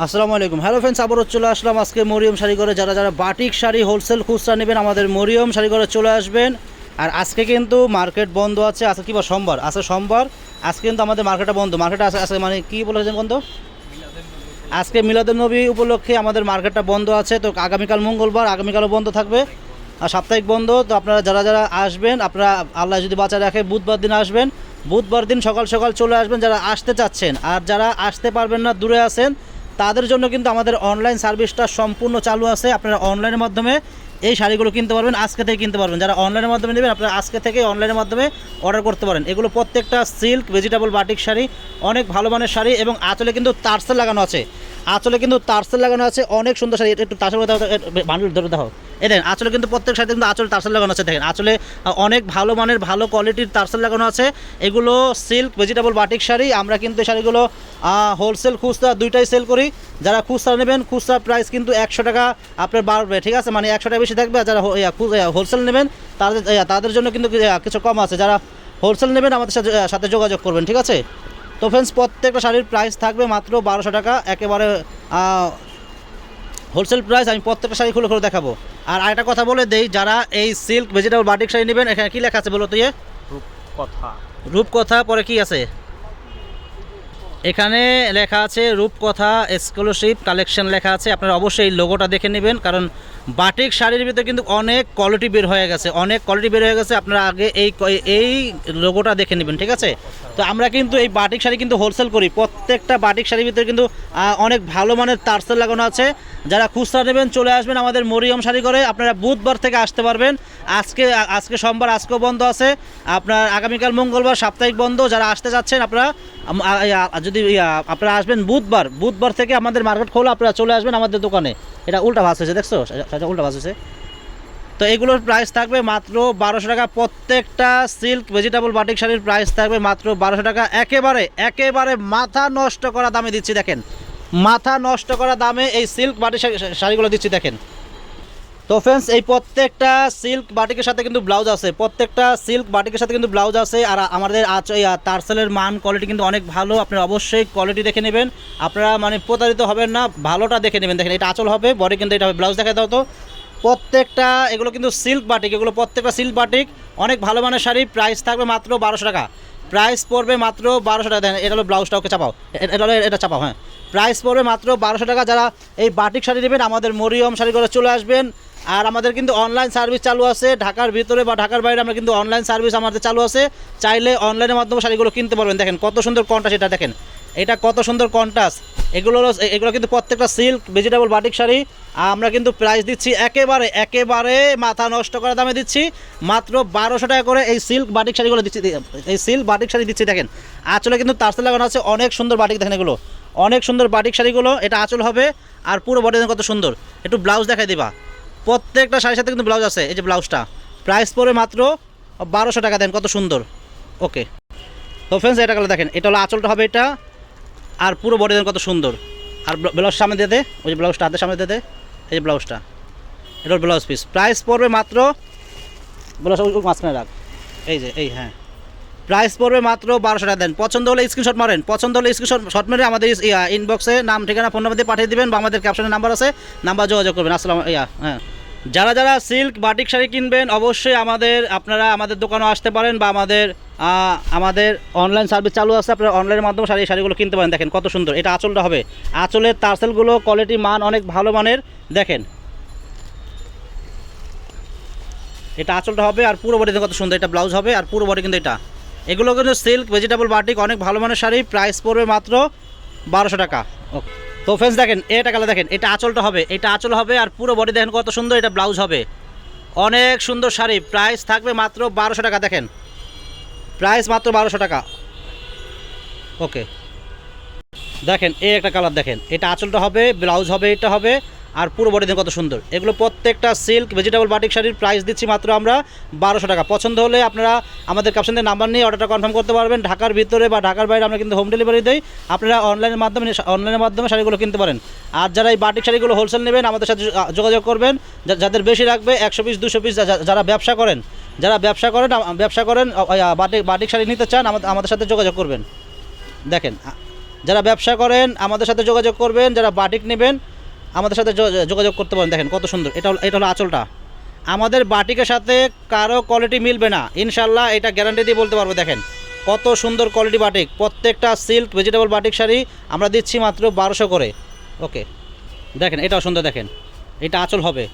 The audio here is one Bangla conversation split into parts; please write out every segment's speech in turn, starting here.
আসসালামু আলাইকুম। হ্যালো ফ্রেন্ডস আবারও চলে আসলাম আজকে মরিয়ম শাড়ি করে যারা যারা বাটিক শাড়ি হোলসেল খুচরা নেবেন, আমাদের মরিয়ম শাড়ি করে চলে আসবেন। আর আজকে কিন্তু মার্কেট বন্ধ আছে। আজকে কি বার সোমবার? আজকে সোমবার। আজকে কিন্তু আমাদের মার্কেটটা বন্ধ। মার্কেটটা আছে আছে মানে কি বলেছেন বন্ধ আজকে মিলাদুল নবী উপলক্ষে আমাদের মার্কেটটা বন্ধ আছে। তো আগামীকাল মঙ্গলবার, আগামীকালও বন্ধ থাকবে। আর সাপ্তাহিক বন্ধ। তো আপনারা যারা যারা আসবেন, আপনারা আল্লাহ যদি বাঁচা রাখে, বুধবার দিন আসবেন। বুধবার দিন সকাল সকাল চলে আসবেন। যারা আসতে চাচ্ছেন, আর যারা আসতে পারবেন না, দূরে আছেন তাদের জন্য কিন্তু আমাদের অনলাইন সার্ভিসটা সম্পূর্ণ চালু আছে। আপনারা অনলাইনের মাধ্যমে এই শাড়িগুলো কিনতে পারবেন, আজকে থেকে কিনতে পারবেন। যারা অনলাইনের মাধ্যমে নেবেন, আপনারা আজকে থেকে অনলাইনের মাধ্যমে অর্ডার করতে পারেন। এগুলো প্রত্যেকটা সিল্ক ভেজিটেবল বাটিক শাড়ি, অনেক ভালো মানের শাড়ি এবং আঁচলে কিন্তু তারসেল লাগানো আছে। আঁচলে কিন্তু তারসেল লাগানো আছে, অনেক সুন্দর শাড়ি। একটু তারসেল বান্ডুল ধরে দেখো দেখেন, আঁচলে কিন্তু প্রত্যেক শাড়িতে কিন্তু আঁচলে তারসেল লাগানো আছে, দেখেন। আঁচলে অনেক ভালো মানের, ভালো কোয়ালিটির তারসেল লাগানো আছে। এগুলো সিল্ক ভেজিটেবল বাটিক শাড়ি। আমরা কিন্তু এই শাড়িগুলো হোলসেল খুচরা দুইটাই সেল করি। যারা খুচরা নেবেন, খুচরা প্রাইস কিন্তু একশো টাকা আপনার বাড়বে, ঠিক আছে? মানে একশো টাকা বেশি থাকবে, আর যারা হোলসেল নেবেন, তাদের তাদের জন্য কিন্তু কিছু কম আছে। যারা হোলসেল নেবেন, আমাদের সাথে সাথে যোগাযোগ করবেন, ঠিক আছে? তো ফ্রেন্ডস প্রত্যেকটা শাড়ির প্রাইস থাকবে মাত্র বারোশো টাকা। একেবারে হোলসেল প্রাইস আমি প্রত্যেকটা শাড়ি খুলে খুলে দেখাবো। আর আরেকটা কথা বলে দেই যারা এই সিল্ক ভেজিটেবল বাটিক শাড়ি নেবেন এখানে কী লেখা আছে বলো তো ইয়ে? কথা রূপকথা পরে কি আছে? এখানে লেখা আছে রূপকথা স্কলারশিপ কালেকশন লেখা আছে। আপনারা অবশ্যই এই লোগোটা দেখে নেবেন, কারণ বাটিক শাড়ির ভিতরে কিন্তু অনেক কোয়ালিটি বের হয়ে গেছে, অনেক কোয়ালিটি বের হয়ে গেছে। আপনারা আগে এই এই লোগোটা দেখে নেবেন, ঠিক আছে? তো আমরা কিন্তু এই বাটিক শাড়ি কিন্তু হোলসেল করি। প্রত্যেকটা বাটিক শাড়ির ভিতরে কিন্তু অনেক ভালো মানের তারসেল লাগানো আছে। যারা খুচরা নেবেন, চলে আসবেন আমাদের মরিয়ম শাড়ি করে আপনারা বুধবার থেকে আসতে পারবেন। আজকে আজকে সোমবার, আজকেও বন্ধ আছে। আপনার আগামীকাল মঙ্গলবার সাপ্তাহিক বন্ধ। যারা আসতে যাচ্ছেন, আপনারা যদি আপনারা আসবেন বুধবার বুধবার থেকে আমাদের মার্কেট খোলা, আপনারা চলে আসবেন আমাদের দোকানে। এটা উল্টা ভাস হয়েছে, দেখছ? উল্টা ভাস হয়েছে। তো এগুলোর প্রাইস থাকবে মাত্র বারোশো টাকা। প্রত্যেকটা সিল্ক ভেজিটেবল বাটিক শাড়ির প্রাইস থাকবে মাত্র বারোশো টাকা। একেবারে একেবারে মাথা নষ্ট করা দামে দিচ্ছি, দেখেন। মাথা নষ্ট করা দামে এই সিল্ক শাড়ি- শাড়িগুলো দিচ্ছি, দেখেন। তো ফ্রেন্ডস এই প্রত্যেকটা সিল্ক বাটিকের সাথে কিন্তু ব্লাউজ আছে। প্রত্যেকটা সিল্ক বাটিকের সাথে কিন্তু ব্লাউজ আছে আর আমাদের আচ তারসেলের মান কোয়ালিটি কিন্তু অনেক ভালো। আপনারা অবশ্যই কোয়ালিটি দেখে নেবেন। আপনারা মানে প্রতারিত হবেন না, ভালোটা দেখে নেবেন। দেখেন, এটা আঁচল হবে বডি কিন্তু এটা হবে ব্লাউজ দেখা দাও তো। প্রত্যেকটা এগুলো কিন্তু সিল্ক বাটিক, এগুলো প্রত্যেকটা সিল্ক বাটিক, অনেক ভালো মানের শাড়ি প্রাইস থাকবে মাত্র বারোশো টাকা। প্রাইস পড়বে মাত্র বারোশো টাকা। দেন, এটা হলো ব্লাউজটা, ওকে চাপাও। এটা হলো, এটা চাপাও হ্যাঁ। প্রাইস পড়বে মাত্র বারোশো টাকা। যারা এই বাটিক শাড়ি নেবেন, আমাদের মরিয়ম শাড়ি করে চলে আসবেন। আর আমাদের কিন্তু অনলাইন সার্ভিস চালু আছে। ঢাকার ভিতরে বা ঢাকার বাইরে আমরা কিন্তু অনলাইন সার্ভিস আমাদের চালু আছে। চাইলে অনলাইনের মাধ্যমে শাড়িগুলো কিনতে পারবেন। দেখেন কত সুন্দর কন্টা সেটা দেখেন। এটা কত সুন্দর কন্টাস এগুলো এগুলো কিন্তু প্রত্যেকটা সিল্ক ভেজিটেবল বাটিক শাড়ি। আমরা কিন্তু প্রাইস দিচ্ছি একেবারে একেবারে মাথা নষ্ট করা দামে দিচ্ছি। মাত্র বারোশো টাকা করে এই সিল্ক বাটিক শাড়িগুলো দিচ্ছি এই সিল্ক বাটিক শাড়ি দিচ্ছি, দেখেন। আঁচলে কিন্তু তারসেল লাগানো আছে অনেক সুন্দর বাটিক দেখেন এগুলো। অনেক সুন্দর বাটিক শাড়িগুলো, এটা আঁচল হবে। আর পুরো বডি কত সুন্দর। একটু ব্লাউজ দেখাই দিবা। প্রত্যেকটা শাড়ির সাথে কিন্তু ব্লাউজ আছে, এই যে ব্লাউজটা প্রাইস পড়ে মাত্র বারোশো টাকা দেন কত সুন্দর। ওকে তো ফ্রেন্ডস এটা গেলে দেখেন, এটা হলো আঁচলটা হবে এটা। আর পুরো বডি কত সুন্দর। আর ব্লা- ব্লাউজ সামনে দিয়ে দে, ওই যে ব্লাউজটা হাতের সামনে দিয়ে এই যে ব্লাউজটা এটা হলো ব্লাউজ পিস প্রাইস পড়বে মাত্র ব্লাউজ মাঝখানে রাখ। এই যে, এই হ্যাঁ। প্রাইস পড়বে মাত্র বারোশো টাকা দেন। পছন্দ হলে স্ক্রিনশট মারেন। পছন্দ হলে স্ক্রিনশট শট মেরে আমাদের ইনবক্সে নাম, ঠিকানা ফোন নাম্বার দিয়ে পাঠিয়ে দেবেন বা আমাদের ক্যাপশনের নাম্বার আছে নাম্বার যোগাযোগ করবেন। আসসালাম ইয়া হ্যাঁ। যারা যারা সিল্ক বাটিক শাড়ি কিনবেন, অবশ্যই আমাদের, আপনারা আমাদের দোকানে আসতে পারেন বা আমাদের আমাদের অনলাইন সার্ভিস চালু আছে, আপনারা অনলাইনের মাধ্যমে শাড়ি শাড়িগুলো কিনতে পারেন। দেখেন কত সুন্দর। এটা আঁচলটা হবে। আঁচলের তারসেলগুলো কোয়ালিটি মান অনেক ভালো মানের। দেখেন। এটা আঁচলটা হবে আর পুরো বডিতে কত সুন্দর। এটা ব্লাউজ হবে আর পুরো বডি কিন্তু এটা। এগুলো কিন্তু সিল্ক ভেজিটেবল বাটিক অনেক ভালো মানের শাড়ি। প্রাইস পড়বে মাত্র বারোশো টাকা। ওকে তো ফ্রেন্ডস দেখেন, এটা কালার দেখেন, এটা আঁচলটা হবে, এটা আঁচল হবে আর পুরো বডি দেখেন কত সুন্দর, এটা ব্লাউজ হবে। অনেক সুন্দর শাড়ি প্রাইস থাকবে মাত্র বারোশো টাকা, দেখেন। প্রাইস মাত্র বারোশো টাকা। ওকে। দেখেন, এই একটা কালার দেখেন। এটা আঁচলটা হবে, ব্লাউজ হবে, এটা হবে। আর পুরো বডি দেখেন কত সুন্দর। এগুলো প্রত্যেকটা সিল্ক ভেজিটেবল বাটিক শাড়ির প্রাইস দিচ্ছি মাত্র আমরা বারোশো টাকা। পছন্দ হলে আপনারা আমাদের ক্যাপশন দিয়ে নাম্বার নিয়ে অর্ডারটা কনফার্ম করতে পারবেন। ঢাকার ভিতরে বা ঢাকার বাইরে আমরা কিন্তু হোম ডেলিভারি দিই। আপনারা অনলাইনের মাধ্যমে অনলাইনের মাধ্যমে শাড়িগুলো কিনতে পারেন। আর যারা এই বাটিক শাড়িগুলো হোলসেল নেবেন, আমাদের সাথে যোগাযোগ করবেন। যাদের বেশি লাগবে, একশো পিস দুশো পিস যারা ব্যবসা করেন, যারা ব্যবসা করেন ব্যবসা করেন বাটিক বাটিক শাড়ি নিতে চান, আমাদের সাথে যোগাযোগ করবেন। দেখেন যারা ব্যবসা করেন, আমাদের সাথে যোগাযোগ করবেন। যারা বাটিক নেবেন আমাদের সাথে যোগাযোগ করতে পারেন। দেখেন কত সুন্দর। এটা এটা হলো আঁচলটা। আমাদের বাটিকের সাথে কারও কোয়ালিটি মিলবে না। ইনশাল্লাহ এটা গ্যারান্টি দিয়ে বলতে পারব, দেখেন। কত সুন্দর কোয়ালিটি বাটিক। প্রত্যেকটা সিল্ক ভেজিটেবল বাটিক শাড়ি আমরা দিচ্ছি মাত্র বারোশো করে। ওকে দেখেন, এটাও সুন্দর, দেখেন। এটা আঁচল হবে।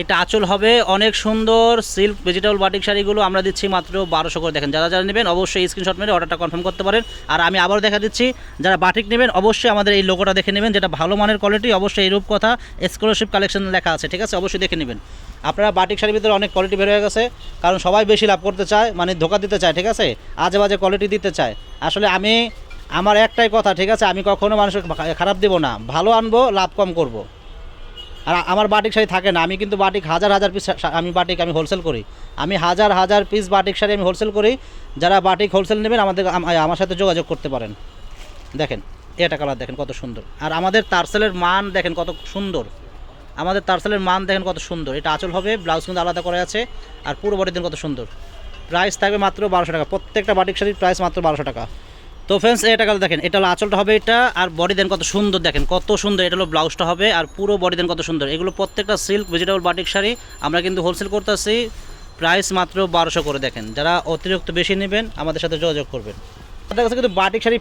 এটা আঁচল হবে। অনেক সুন্দর সিল্ক ভেজিটেবল বাটিক শাড়িগুলো আমরা দিচ্ছি মাত্র বারোশো করে। দেখেন, যারা যারা নেবেন অবশ্যই স্ক্রিনশট মেরে অর্ডারটা কনফার্ম করতে পারেন। আর আমি আবারও দেখা দিচ্ছি, যারা বাটিক নেবেন অবশ্যই আমাদের এই লোগোটা দেখে নেবেন, যেটা ভালো মানের কোয়ালিটি অবশ্যই এই রূপকথা স্কলারশিপ কালেকশন লেখা আছে, ঠিক আছে? অবশ্যই দেখে নেবেন। আপনারা বাটিক শাড়ির ভিতরে অনেক কোয়ালিটি বের হয়ে গেছে, কারণ সবাই বেশি লাভ করতে চায় মানে ধোকা দিতে চায়, ঠিক আছে? আজে বাজে কোয়ালিটি দিতে চায়। আসলে আমি, আমার একটাই কথা, ঠিক আছে? আমি কখনো মানুষকে খারাপ দেবো না। ভালো আনব, লাভ কম করব। আর আমার বাটিক শাড়ি থাকে না। আমি কিন্তু বাটিক হাজার হাজার পিস আমি বাটিক আমি হোলসেল করি। আমি হাজার হাজার পিস বাটিক শাড়ি আমি হোলসেল করি। যারা বাটিক হোলসেল নেবেন, আমাদের আমার সাথে যোগাযোগ করতে পারেন। দেখেন, এটা কালার দেখেন কত সুন্দর। আর আমাদের তারসেলের মান দেখেন কত সুন্দর। আমাদের তারসেলের মান দেখেন কত সুন্দর। এটা আঁচল হবে ব্লাউজ কিন্তু আলাদা করা আছে, আর পুরো বডি দেন কত সুন্দর। প্রাইস থাকবে মাত্র বারোশো টাকা। প্রত্যেকটা বাটিক শাড়ির প্রাইস মাত্র বারোশো টাকা। তো ফ্রেন্ডস এটা কালার দেখেন, এটা হলো আঁচলটা হবে এটা, আর বডি দেন কত সুন্দর দেখেন, কত সুন্দর, এটা হলো ব্লাউজটা হবে, আর পুরো বডি দেন কত সুন্দর। এগুলো প্রত্যেকটা সিল্ক ভেজিটেবল বাটিক শাড়ি, আমরা কিন্তু হোলসেল করতেছি প্রাইস মাত্র বারোশো করে দেখেন। যারা অতিরিক্ত বেশি নেবেন, আমাদের সাথে যোগাযোগ করবেন। আমাদের কাছে কিন্তু বাটিক শাড়ি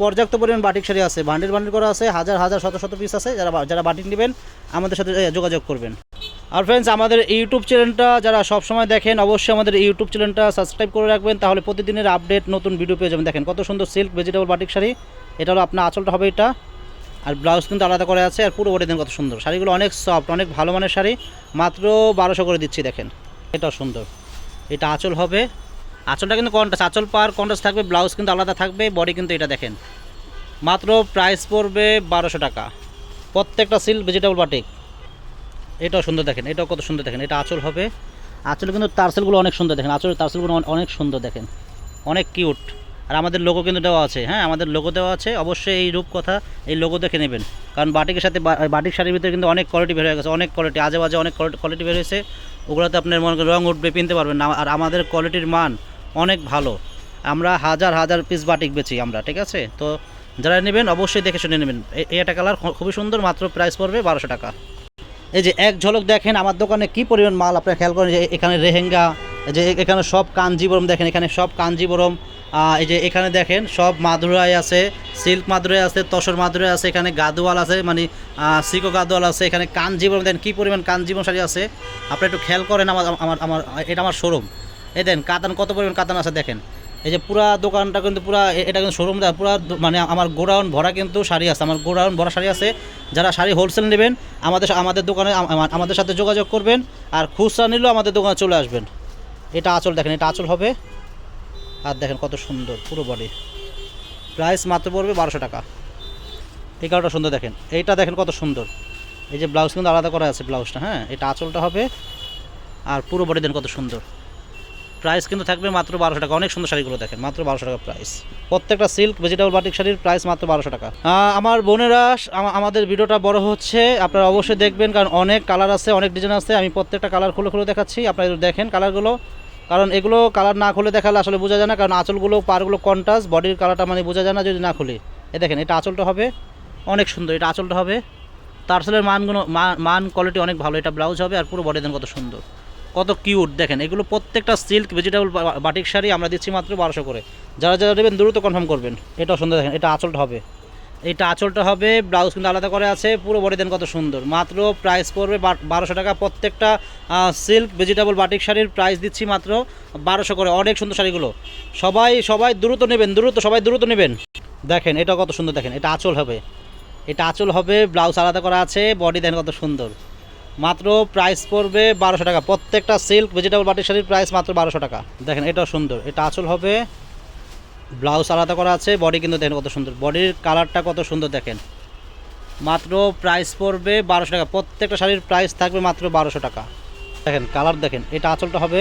পর্যাপ্ত পরিমাণ বাটিক শাড়ি আছে। বান্ডিল বান্ডিল করা আছে, হাজার হাজার শত শত পিস আছে। যারা যারা বাটিক নেবেন, আমাদের সাথে যোগাযোগ করবেন। আর ফ্রেন্ডস আমাদের ইউটিউব চ্যানেলটা যারা সবসময় দেখেন, অবশ্যই আমাদের ইউটিউব চ্যানেলটা সাবস্ক্রাইব করে রাখবেন। তাহলে প্রতিদিনের আপডেট নতুন ভিডিও পেয়ে যাবেন। দেখেন, কত সুন্দর সিল্ক ভেজিটেবল বাটিক শাড়ি। এটা হলো আপনার আঁচলটা হবে এটা। আর ব্লাউজ কিন্তু আলাদা করে আছে। আর পুরো বডি দেন কত সুন্দর। শাড়িগুলো অনেক সফট অনেক ভালো মানের শাড়ি। মাত্র বারোশো করে দিচ্ছি, দেখেন। এটাও সুন্দর। এটা আঁচল হবে। আঁচলটা কিন্তু কন্টাস আঁচল পার কন্টাস থাকবে, ব্লাউজ কিন্তু আলাদা থাকবে, বডি কিন্তু এটা দেখেন। মাত্র প্রাইস পড়বে বারোশো টাকা। প্রত্যেকটা সিল ভেজিটেবল বাটিক এটাও সুন্দর দেখেন, এটাও কত সুন্দর দেখেন, এটা আঁচল হবে। আঁচলে কিন্তু তারসেলগুলো অনেক সুন্দর দেখেন, আঁচলের তারসেলগুলো অনেক সুন্দর দেখেন, অনেক কিউট আর আমাদের লোগো কিন্তু দেওয়া আছে হ্যাঁ আমাদের লোগো দেওয়া আছে, অবশ্যই এই রূপ কথা এই লোগো দেখে নেবেন। কারণ বাটিকের সাথে বাটিক শাড়ির ভিতরে কিন্তু অনেক কোয়ালিটি বের হয়ে গেছে, অনেক কোয়ালিটি আজে বাজে অনেক কোয়ালিটি বের হয়েছে। ওগুলোতে আপনার মনে রং উঠবে, পিনতে পারবেন আর আমাদের কোয়ালিটির মান অনেক ভালো। আমরা হাজার হাজার পিস বাটিক বেচি আমরা, ঠিক আছে? তো যারা নেবেন অবশ্যই দেখে শুনে নেবেন। এ- এই একটা কালার খুবই সুন্দর, মাত্র প্রাইস পড়বে বারোশো টাকা। এই যে এক ঝলক দেখেন, আমার দোকানে কি পরিমাণ মাল, আপনারা খেয়াল করেন যে এখানে রেহেঙ্গা যে এখানে সব কাঞ্জিবরম দেখেন, এখানে সব কাঞ্জিবরম এই যে এখানে দেখেন সব মাদুরাই আছে সিল্ক মাদুরাই আছে, তসর মাদুরাই আছে, এখানে গাদোয়াল আছে মানে সিকো গাদোয়াল আছে, এখানে কাঞ্জিবরম দেখেন কি পরিমাণ কাঞ্জিবরম শাড়ি আছে। আপনি একটু খেয়াল করেন আমার আমার আমার, এটা আমার শোরুম এই দেন, কাতান, কত পরিমাণ কাতান আছে দেখেন। এই যে পুরা দোকানটা কিন্তু পুরা এটা কিন্তু শোরুম পুরা দো- মানে আমার গোডাউন ভরা কিন্তু শাড়ি আছে। আমার গোডাউন ভরা শাড়ি আছে। যারা শাড়ি হোলসেল নেবেন, আমাদের আমাদের দোকানে আমাদের সাথে যোগাযোগ করবেন আর খুচরা নিলেও আমাদের দোকানে চলে আসবেন। এটা আঁচল দেখেন, এটা আঁচল হবে। আর দেখেন কত সুন্দর, পুরো বডি প্রাইস মাত্র পড়বে বারোশো টাকা। এই সুন্দর দেখেন। এইটা দেখেন কত সুন্দর। এই যে ব্লাউজ কিন্তু আলাদা করা আছে ব্লাউজটা হ্যাঁ? এটা আঁচলটা হবে। আর পুরো বডি দেন কত সুন্দর। প্রাইস কিন্তু থাকবে মাত্র বারোশো টাকা। অনেক সুন্দর শাড়িগুলো দেখেন, মাত্র বারোশো টাকা প্রাইস প্রত্যেকটা সিল্ক ভেজিটেবল বাটিক শাড়ির প্রাইস মাত্র বারোশো টাকা। আমার বোনেরা আমাদের ভিডিওটা বড় হচ্ছে, আপনারা অবশ্যই দেখবেন, কারণ অনেক কালার আছে, অনেক ডিজাইন আছে, আমি প্রত্যেকটা কালার খুলে খুলে দেখাচ্ছি, আপনারা দেখেন কালারগুলো কারণ এগুলো কালার না খুলে দেখালে আসলে বোঝা যায় না, কারণ আঁচলগুলো পারগুলো কন্টাস বডির কালারটা মানে বোঝা যায় না যদি না খুলি। এ দেখেন, এটা আঁচলটা হবে, অনেক সুন্দর, এটা আঁচলটা হবে। তারসেলের মানগুলো মান- মান কোয়ালিটি অনেক ভালো, এটা ব্লাউজ হবে, আর পুরো বডি দেন কত সুন্দর। কত কিউট দেখেন, এগুলো প্রত্যেকটা সিল্ক ভেজিটেবল বাটিক শাড়ি আমরা দিচ্ছি মাত্র বারোশো করে। যারা যারা নেবেন দ্রুত কনফার্ম করবেন। এটাও সুন্দর, দেখেন, এটা আঁচলটা হবে। এটা আঁচলটা হবে ব্লাউজ কিন্তু আলাদা করে আছে, পুরো বডি দেন কত সুন্দর। মাত্র প্রাইস পড়বে বারোশো টাকা, প্রত্যেকটা সিল্ক ভেজিটেবল বাটিক শাড়ির প্রাইস দিচ্ছি মাত্র বারোশো করে। অনেক সুন্দর শাড়িগুলো। সবাই সবাই দ্রুত নেবেন, দ্রুত, সবাই দ্রুত নেবেন। দেখেন, এটা কত সুন্দর, দেখেন, এটা আঁচল হবে। এটা আঁচল হবে ব্লাউজ আলাদা করা আছে বডি দেন কত সুন্দর। মাত্র প্রাইস পড়বে বারোশো টাকা। প্রত্যেকটা সিল্ক ভেজিটেবল বাটিক শাড়ির প্রাইস মাত্র বারোশো টাকা। দেখেন, এটাও সুন্দর। এটা আঁচল হবে ব্লাউজ আলাদা করা আছে বডি কিন্তু দেখেন কত সুন্দর। বডির কালারটা কত সুন্দর দেখেন। মাত্র প্রাইস পড়বে বারোশো টাকা। প্রত্যেকটা শাড়ির প্রাইস থাকবে মাত্র বারোশো টাকা। দেখেন কালার দেখেন, এটা আঁচলটা হবে।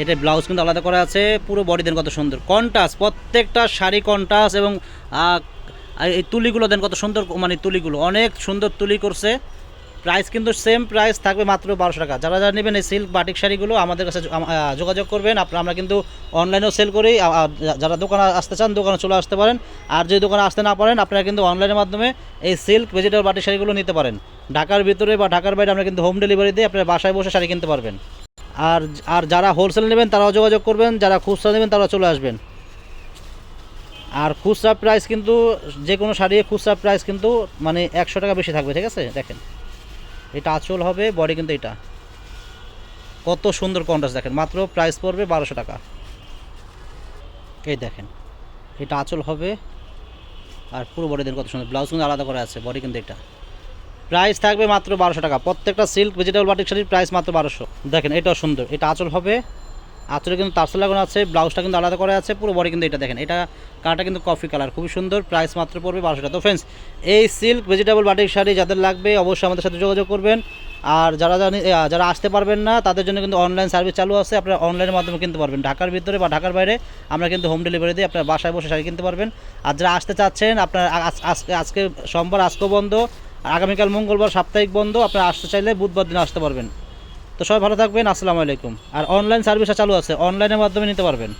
এটা ব্লাউজ কিন্তু আলাদা করা আছে, পুরো বডি দেন কত সুন্দর। কন্টাস প্রত্যেকটা শাড়ি কন্টাস এবং এই তুলিগুলো দেন কত সুন্দর মানে তুলিগুলো। অনেক সুন্দর তুলি করছে। প্রাইস কিন্তু সেম প্রাইস থাকবে মাত্র বারোশো টাকা। যারা যারা নেবেন এই সিল্ক বাটিক শাড়িগুলো, আমাদের কাছে যোগাযোগ করবেন। আপনারা আমরা কিন্তু অনলাইনেও সেল করি। যারা দোকানে আসতে চান, দোকানে চলে আসতে পারেন। আর যদি দোকানে আসতে না পারেন, আপনারা কিন্তু অনলাইনের মাধ্যমে এই সিল্ক ভেজিটেবল বাটিক শাড়িগুলো নিতে পারেন। ঢাকার ভিতরে বা ঢাকার বাইরে আমরা কিন্তু হোম ডেলিভারি দিয়ে আপনারা বাসায় বসে শাড়ি কিনতে পারবেন। আর আর যারা হোলসেল নেবেন, তারাও যোগাযোগ করবেন। যারা খুচরা নেবেন, তারাও চলে আসবেন। আর খুচরা প্রাইস কিন্তু যে কোনো শাড়ি, খুচরা প্রাইস কিন্তু মানে একশো টাকা বেশি থাকবে, ঠিক আছে? দেখেন। এটা আঁচল হবে বডি কিন্তু এটা। কত সুন্দর কন্ট্রাস্ট দেখেন, মাত্র প্রাইস পড়বে বারোশো টাকা। এই দেখেন, এটা আঁচল হবে, আর পুরো বডি দেন কত সুন্দর ব্লাউজ কিন্তু আলাদা করে আছে বডি কিন্তু এটা। প্রাইস থাকবে মাত্র বারোশো টাকা, প্রত্যেকটা সিল্ক ভেজিটেবল বাটিক শাড়ির প্রাইস মাত্র বারোশো। দেখেন, এটাও সুন্দর, এটা আঁচল হবে আঁচলে কিন্তু তারসেল লাগানো আছে, ব্লাউজটা কিন্তু আলাদা করা আছে, পুরো বডি কিন্তু এটা দেখেন। এটা কালারটা কিন্তু কফি কালার খুবই সুন্দর প্রাইস মাত্র পড়বে বারোশো টাকা। তো ফ্রেন্ডস এই সিল্ক ভেজিটেবল বাটিক শাড়ি যাদের লাগবে অবশ্যই আমাদের সাথে যোগাযোগ করবেন। আর যারা যারা আসতে পারবেন না, তাদের জন্য কিন্তু অনলাইন সার্ভিস চালু আছে, আপনারা অনলাইনের মাধ্যমে কিনতে পারবেন। ঢাকার ভিতরে বা ঢাকার বাইরে আমরা কিন্তু হোম ডেলিভারি দিয়ে আপনার বাসায় বসে শাড়ি কিনতে পারবেন। আর যারা আসতে চাচ্ছেন, আপনার আজকে আজকে সোমবার আজকে বন্ধ, আর আগামীকাল মঙ্গলবার সাপ্তাহিক বন্ধ, আপনারা আসতে চাইলে বুধবার দিন আসতে পারবেন। তো সবাই ভালো থাকবেন, আসসালামু আলাইকুম। আর অনলাইন সার্ভিসটা চালু আছে অনলাইনের মাধ্যমে নিতে পারবেন।